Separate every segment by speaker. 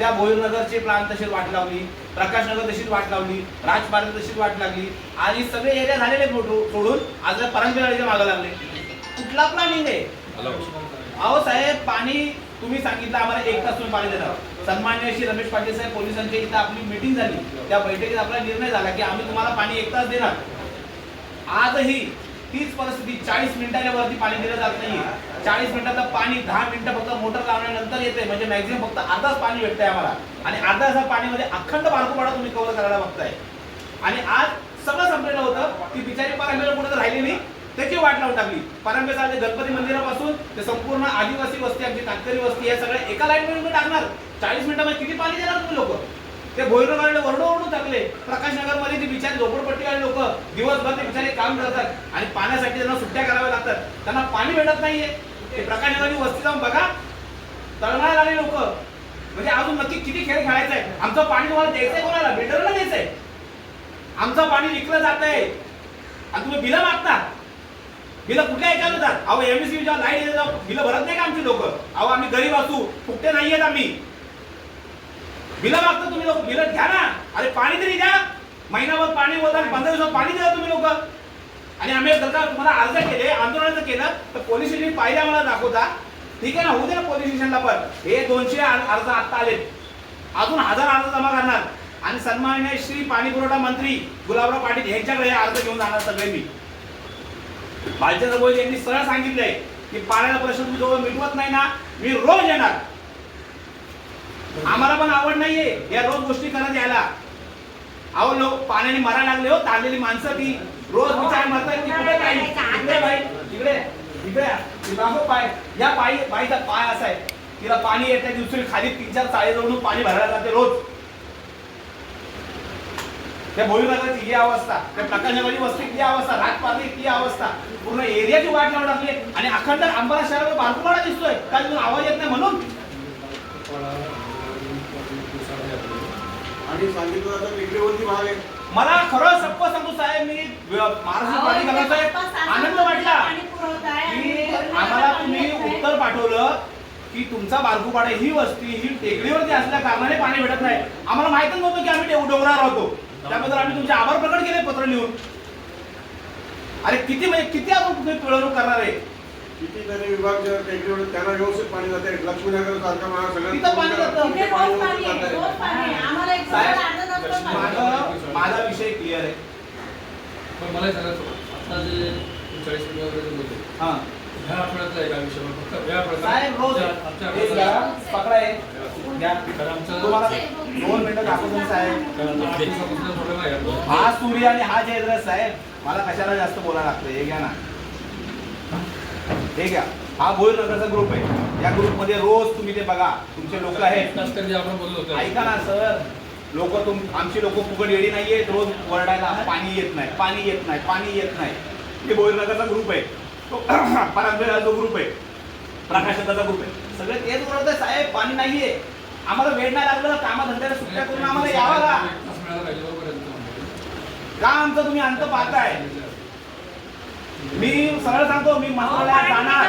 Speaker 1: त्या भोईरनगरची प्लांट तशीच वाट लावली प्रकाशनगर तशीच वाट लावली राजपार्क तशीच वाट लागली. आणि सगळे एरिया झालेले फोटो सोडून आज परंपराच्या मागं लागले. कुठला प्लॅनिंग आहे? अहो साहेब पाणी तुम्ही सांगितलं आम्हाला एक तास तुम्ही पाणी देणार सन्मान्य श्री रमेश पाटील साहेब पोलिसांच्या इथं आपली मीटिंग झाली. त्या बैठकीत आपला निर्णय झाला की आम्ही तुम्हाला पाणी एक तास देणार. आजही तीच परिस्थिती चाळीस मिनिटाच्या वरती पाणी दिलं जात नाही. चाळीस मिनिटाचं पाणी दहा मिनिटं फक्त मोटर लावल्यानंतर येते म्हणजे मॅक्झिमम फक्त अर्धाच पाणी भेटतंय आम्हाला. आणि अर्धा तासा पाणीमध्ये अखंड बारकोपाडा तुम्ही कव्हर करायला बघताय. आणि आज सगळं संपलेलं होतं. ती बिचारी पारंब्याला कुठं राहिली नाही. त्याची वाट लावून टाकली. परंपरा चालते गणपती मंदिरापासून ते संपूर्ण आदिवासी वस्ती आमची कातकरी वस्ती या सगळ्या एका लाईन मध्ये टाकणार. चाळीस मिनिटामध्ये किती पाणी देणार तुम्ही लोक? ते भोईरवाडे वरडो ओरडून टाकले प्रकाश नगरमध्ये ती बिचारी झोपडपट्टीवाले लोक दिवसभर ते बिचारे काम करतात आणि पाण्यासाठी त्यांना सुट्ट्या कराव्या लागतात. त्यांना पाणी भेटत नाहीये. ते प्रकाशनगरची वस्ती जाऊन बघा. तळमळायला लागले लोक. म्हणजे अजून नक्की किती खेळ खेळायचा आहे आमचं पाणी तुम्हाला द्यायचंय कोणाला? बिल्डरला द्यायचंय. आमचं पाणी विकलं जात आहे. आणि तुम्ही बिलं मागता. बिलं कुठल्या ऐकायला जातात? अहो एमएससी जेव्हा लाइट येतं बिलं भरत नाही का आमची लोक? अहो आम्ही गरीब असू. फुकटे नाही आहेत आम्ही. बिलं मागता तुम्ही लोक बिलं घ्या ना. अरे पाणी तरी द्या. महिनाभर पाणी बोलता आणि पंधरा दिवसात पाणी द्या तुम्ही लोक. आणि आम्ही जर का तुम्हाला अर्ज केले आंदोलन केलं तर पोलीस स्टेशन पाहिजे आम्हाला दाखवता. ठीक आहे ना? होऊ दे ना पोलीस स्टेशनला पण. हे दोनशे अर्ज आता आले अजून हजार अर्ज जमा करणार. आणि सन्मान्य श्री पाणी पुरवठा मंत्री गुलाबराव पाटील यांच्याकडे हे अर्ज घेऊन जाणार सगळे मी. भालचंद्र बोल यांनी सरळ सांगितलंय की पाण्याचा प्रश्न तुम्ही जवळ मिटवत नाही ना मी रोज येणार. आम्हाला पण आवड नाहीये या रोज गोष्टी करत यायला अहो लोक पाण्याने मरा लागले हो तारलेली माणसं ती रोज विचार मरतात की कुठे काही इकडे बाई इकडे इकडे या. दाखव पाय या पायी बाईचा पाय असा आहे तिला पाणी येत नाही दुसरी खाली तीन चार चाळी जवळून पाणी भरायला जाते रोज त्या भोईनगरची ही अवस्था त्या प्रकाशनगरची वस्ती ही अवस्था राजपार्ली ही अवस्था पूर्ण एरियाची वाट लावून टाकली आणि अखंड अंबाला शहरात भारतमाडा दिसतोय काय तुम्ही आवाज येत नाही म्हणून
Speaker 2: सांगितलं भाग आहे
Speaker 1: मला खरं सप्प सांगतो साहेब मी महाराष्ट्र आनंद वाटला. की आम्हाला तुम्ही उत्तर पाठवलं की तुमचा बारकुपाडा ही वस्ती ही टेकडीवरती असल्या कारणाने पाणी भेटत नाही. आम्हाला माहितच नव्हतं की आम्ही डोंगरावर होतो त्याबद्दल आम्ही तुमचे आभार प्रकट केले पत्र लिहून. अरे किती म्हणजे किती अजून तुम्ही पिळवणूक करणार आहे?
Speaker 2: कितीतरी विभाग जे टेकडीवर त्यांना व्यवस्थित पाणी जाते. लक्ष्मीनगर सारखा
Speaker 1: तिथं पाणी जातं.
Speaker 3: इथे रोज पाणी आहे, रोज पाणी आहे. आम्हाला एक
Speaker 1: साहेब,
Speaker 3: दिवसाला अर्धा तास पण पाणी आहे.
Speaker 1: माझा माझा विषय क्लिअर आहे
Speaker 4: पण मला हे सांगायचं आता जे चाळीस मिनिट वगैरे जे बोलले
Speaker 1: हा.
Speaker 4: ह्या आठवड्यातला फक्त
Speaker 1: साहेब
Speaker 4: आमच्या
Speaker 1: एक पकडा.
Speaker 4: तर आमचं
Speaker 1: तुम्हाला दोन मिनिटं दाखवतो साहेब.
Speaker 4: कारण आठ दिवसापासून प्रॉब्लेम आहे. यात.
Speaker 1: हा सूर्य आणि हा जयद्रथ साहेब मला कशाला जास्त बोलायला लागतं हे घ्या ना. हे घ्या. हा भोईर नगरचा ग्रुप आहे. या ग्रुपमध्ये रोज तुम्ही ते बघा. तुमचे लोक आहेत.
Speaker 4: तास कधी आपण बोललो होतो.
Speaker 1: ऐका ना सर. लोक तुम आमची लोक फुकट येडी नाहीये रोज वरडायला पाणी येत नाही पाणी येत नाही पाणी येत नाही. हे भोईर नगरचा ग्रुप आहे. तो परांजपेला जो ग्रुप आहे. प्रकाशकाचा ग्रुप आहे. सगळे तेच बोलत आहे साहेब पाणी नाहीये. आम्हाला वेळ नाही लागलं कामाधंद्याला सुट्ट्या करून आम्हाला यावं का? आमचं तुम्ही अंत पाहताय? मी सरळ सांगतो मी मंत्रालयात जाणार.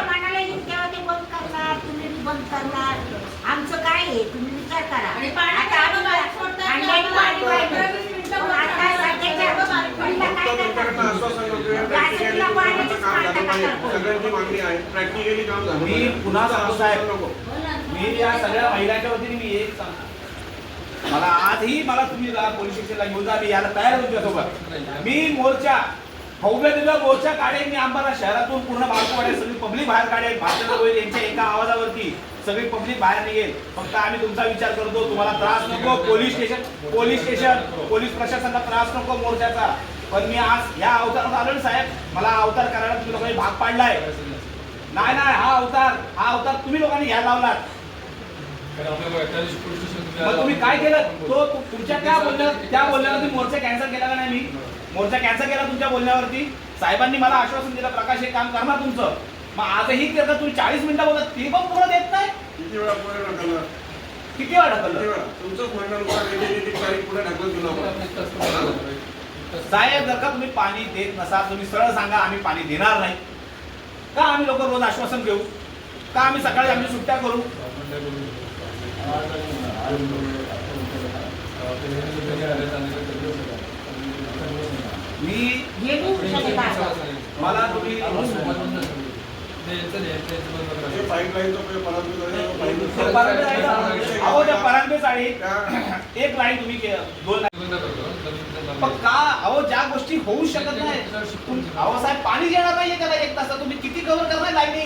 Speaker 5: आमचं काय आहे तुम्ही विचार करा.
Speaker 3: आणि पाणी
Speaker 5: आता आम्ही
Speaker 3: बाहेर सोडतात,
Speaker 5: अंड्याची
Speaker 3: आम्हाला
Speaker 5: पाणी
Speaker 3: पंधरा
Speaker 5: वाढलं.
Speaker 3: वीस मिनिटं
Speaker 5: आता सध्याच्या
Speaker 3: बाहेर
Speaker 5: घडीला
Speaker 2: फक्त
Speaker 5: काय
Speaker 2: तुमच्याकडनं
Speaker 5: करणार?
Speaker 2: आश्वासन होतं
Speaker 5: गाडीतल्या
Speaker 2: प्रॅक्टिकली
Speaker 5: पाण्याचीच
Speaker 2: काम झालं पाहिजे
Speaker 5: मागणी
Speaker 2: सगळ्यांची मागणी आहे. प्रॅक्टिकली काम झालं
Speaker 1: मी. पुन्हा सांगतो साहेब.
Speaker 2: नको.
Speaker 1: मी या सगळ्या महिलांच्या वतीने मी एक सांगतो. मला आजही मला तुम्ही जा पोलीस स्टेशनला घेऊन जा मी यायला तयार आहे तुमच्यासोबत. मी मोर्चा भव्य दिव्य मोर्चा काढेन मी आंबाला शहरातून पूर्ण बारकोवाड्या सगळी पब्लिक बाहेर काढेल भारतीय गोयल यांच्या एका आवाजावरती. सगळी पब्लिक बाहेर निघेल. फक्त आम्ही तुमचा विचार करतो तुम्हाला त्रास नको police station police station police प्रशासनाला त्रास नको मोर्चाचा. पण मी आज ह्या अवतारात आलो ना साहेब मला अवतार करायला तुम्ही लोकांनी भाग पाडलाय. नाही नाही हा अवतार हा अवतार तुम्ही लोकांनी घ्यायला लावलात. मग तुम्ही काय केलं? तो तुमच्या त्या बोलण्या त्या बोलण्यावरती मोर्चा कॅन्सल केला का नाही मी? मोर्चा कॅन्सल केला तुमच्या बोलण्यावरती? साहेबांनी मला आश्वासन दिलं प्रकाश हे काम करणार तुमचं. मग आजही ते आता तुम्ही चाळीस मिनिटं बोलत ते पण पूर्ण देत नाही
Speaker 2: किती वेळा पुढे ढकललं
Speaker 1: किती वेळा
Speaker 2: किती
Speaker 1: ढकललं
Speaker 2: वेळा तुमचंच म्हणणं नुसार वेगळी वेगळी तारीख पुढे ढकलत गेलो आपण.
Speaker 4: एक तास पण नाही झालं पाहिजे. एक तास-
Speaker 1: साहेब जर का तुम्ही पाणी देत नसाल तुम्ही सरळ सांगा आम्ही पाणी देणार नाही का आम्ही लोक रोज आश्वासन घेऊ का आम्ही सकाळी आम्ही सुट्ट्या करू? मी
Speaker 5: हे.
Speaker 1: मला तुम्ही एक लाईन तुम्ही के- दोन line. पण का अहो ज्या गोष्टी होऊ शकत नाही अहो साहेब पाणी येणार नाहीये त्याला एक तासात तुम्ही किती कव्हर करणार लाईनी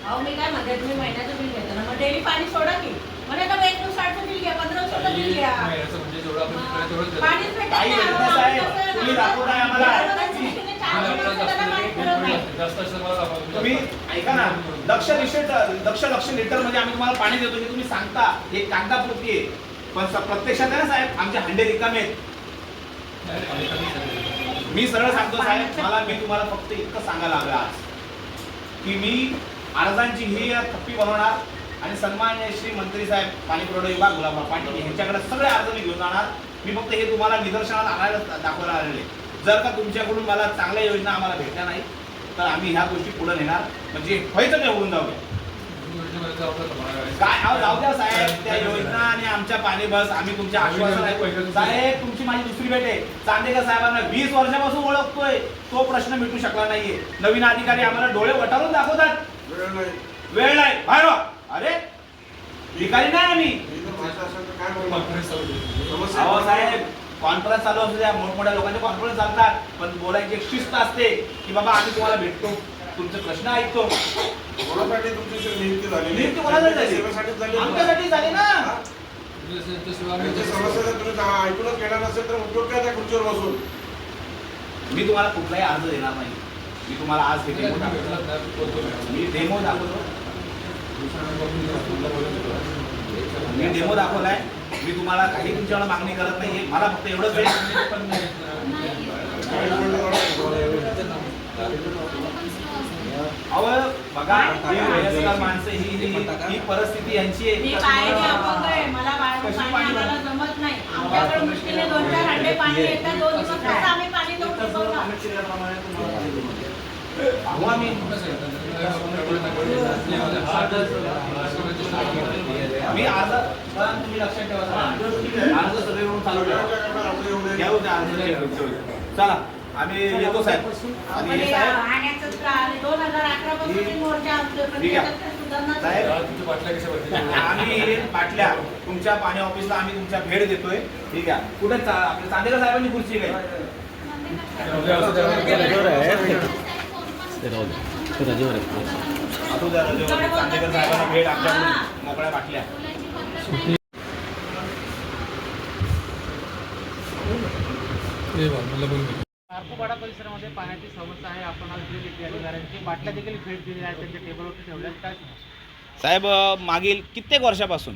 Speaker 3: अहो मी काय म्हणते तुम्ही महिन्याचं बिल घेता ना मग डेली पाणी सोडा की म्हणे का एक दिवसाचं बिल घ्या पंधरा दिवसाचं बिल घ्या पाणीच भेटत
Speaker 1: काही
Speaker 3: नाही.
Speaker 1: भेटत नाही, साहेब. तुम्ही दाखवताय आम्हाला.
Speaker 3: चार दिवसाला पाणी पुरवत नाही.
Speaker 1: तुम्ही ऐका ना लक्ष लिटर लक्ष लक्ष लिटरमध्ये आम्ही तुम्हाला पाणी देतो हे तुम्ही सांगता एक कागदापुरती आहे. पण प्रत्यक्षात आहे ना साहेब आमचे हंडे रिकामे आहेत. मी सरळ सांगतो साहेब मला मी तुम्हाला फक्त इतकं सांगायला हवं आज की मी अर्जांची ही थप्पी बनवणार आणि सन्मान्य श्री मंत्री साहेब पाणी पुरवठा विभाग गुलाबराव पाटील यांच्याकडे सगळे अर्ज मी घेऊन जाणार. मी फक्त हे तुम्हाला निदर्शनाला आणायला दाखवायला आलेले जर का तुमच्याकडून मला चांगल्या योजना आम्हाला भेटल्या नाही तर आम्ही ह्या गोष्टी पुढे नेणार. म्हणजे व्हायचं ते होऊन जाऊ? काय? अहो जाऊ द्या साहेब. त्या योजना आणि आमच्या पाणी बस आम्ही तुमच्या आश्वासन आहे. साहेब तुमची माझी दुसरी भेट आहे. चांदेकर साहेबांना वीस वर्षापासून ओळखतोय. तो प्रश्न मिटू शकला नाहीये. नवीन अधिकारी आम्हाला डोळे वटारून दाखवतात.
Speaker 2: वेळ नाही.
Speaker 1: बाहेर व्हा. अरे भिकारी नाही आम्ही.
Speaker 2: काय
Speaker 1: साहेब. कॉन्फरन्स चालू असू द्या मोठमोठ्या लोकांचे कॉन्फरन्स चालतात पण बोलायची एक शिस्त असते की बाबा आम्ही तुम्हाला भेटतो. तुमचे प्रश्न ऐकतो.
Speaker 2: कोणासाठी तुमची नियुक्ती झाली
Speaker 1: नियुक्ती कोणासाठी झाली? आमच्यासाठी झाले ना?
Speaker 2: त्यांची समस्या जर तुम्ही जा- ऐकूनच घेणार नसेल तर उपयोग काय त्या खुर्चीवर बसून?
Speaker 1: मी तुम्हाला कुठलाही अर्ज देणार नाही. मी तुम्हाला आज हे डेमो दाखवतो. मी डेमो दाखवतो. मी डेमो दाखवलाय. मी तुम्हाला काही तुमच्याकडे मागणी करत नाहीये मला फक्त एवढंच अहो बघा ही वयस्कर माणसं ही ही- ही परिस्थिती यांची आहे मी अर्ज पण तुम्ही लक्षात ठेवा. अर्ज सगळे मिळून चालू ठेवा. चला आम्ही येतो साहेब. आम्ही बाटल्या तुमच्या पाणी ऑफिसला आम्ही तुमच्या भेट देतोय. ठीक आहे. कुठे आपल्या चांदेकर साहेबांची खुर्ची काय असू द्या रजेवर. चांदेकर साहेबांना भेट आमच्याकडून मोकळ्या बाटल्या.
Speaker 6: कारकोपाडा परिसरामध्ये पाण्याची समस्या आहे. आपण आज दिलेली अधिकाऱ्यांची बाटल्या देखील भेट दिली आहे त्यांच्या टेबलवरती ठेवल्यात काय
Speaker 1: साहेब मागील कित्येक वर्षापासून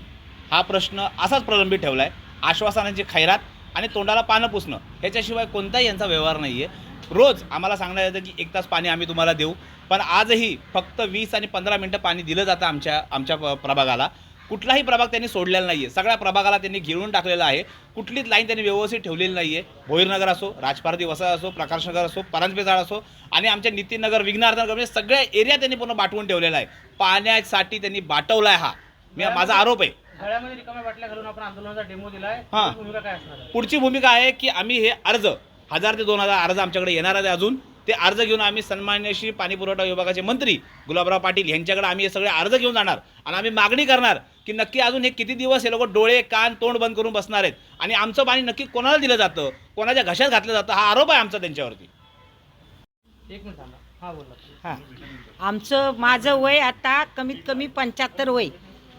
Speaker 1: हा प्रश्न असाच प्रलंबित ठेवला आहे आश्वासनाची खैरात आणि तोंडाला पानं पुसणं. ह्याच्याशिवाय कोणताही यांचा व्यवहार नाही आहे रोज आम्हाला सांगण्यात येतं की एक तास पाणी आम्ही तुम्हाला देऊ. पण आजही फक्त वीस आणि पंधरा मिनटं पाणी दिलं जातं आमच्या आमच्या प्रभागाला. कुठलाही प्रभाग त्यांनी सोडलेला नाही आहे सगळ्या प्रभागाला त्यांनी घेऊन टाकलेला आहे. कुठलीच लाईन त्यांनी व्यवस्थित ठेवलेली नाही आहे भोईरनगर असो राजपारती वसाळ असो प्रकाशनगर असो परांजपेचाळ असो आणि आमच्या नितीननगर विघ्नार्धनगर म्हणजे सगळ्या एरिया त्यांनी पूर्ण बाटवून ठेवलेला आहे. पाण्यासाठी त्यांनी बाटवला आहे हा. मी माझा आरोप आहे.
Speaker 6: घालून आपण आंदोलनाचा डेमो
Speaker 1: हां.
Speaker 6: असणार? आहे
Speaker 1: पुढची भूमिका आहे की आम्ही हे अर्ज हजार ते दोन हजार अर्ज आमच्याकडे येणार आहे अजून. ते अर्ज घेऊन आम्ही सन्मान्य श्री पाणी पुरवठा विभागाचे मंत्री गुलाबराव पाटील यांच्याकडे आम्ही हे सगळे अर्ज घेऊन जाणार. आणि आम्ही मागणी करणार की नक्की अजून हे किती दिवस हे लोक डोळे कान तोंड बंद करून बसणार आहेत. आणि आमचं पाणी नक्की कोणाला दिलं जातं? कोणाच्या घशात घातलं जातं? हा आरोप आहे आमचा त्यांच्यावरती.
Speaker 6: एक मिनिट थांबा. हा बोला.
Speaker 5: हां. आमचं माझं वय आता कमीत कमी पंच्याहत्तर वय.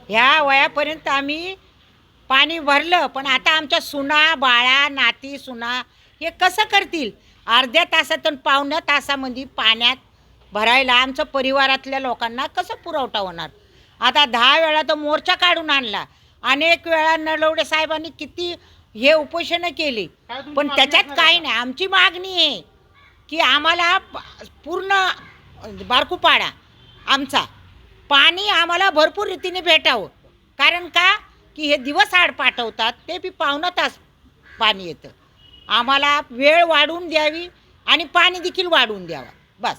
Speaker 5: ह्या वयापर्यंत आम्ही पाणी भरलं पण आता आमच्या सुना बाळा नाती सुना हे कसं करतील? अर्ध्या तासातून पावण्या तासामध्ये पाण्यात भरायला आमचं परिवारातल्या लोकांना कसं पुरवठा होणार? आता दहा वेळा तर मोर्चा काढून आणला. अनेक वेळा नलवडे साहेबांनी किती हे उपोषणं केली. पण त्याच्यात काही नाही. आमची मागणी आहे की आम्हाला पूर्ण बारकूपाडा आमचा पाणी आम्हाला भरपूर रीतीने भेटावं. कारण का? की हे दिवस आड पाठवतात ते बी पावणं तास पाणी येतं. आम्हाला वेळ वाढवून द्यावी आणि पाणी देखील वाढवून द्यावा. बस.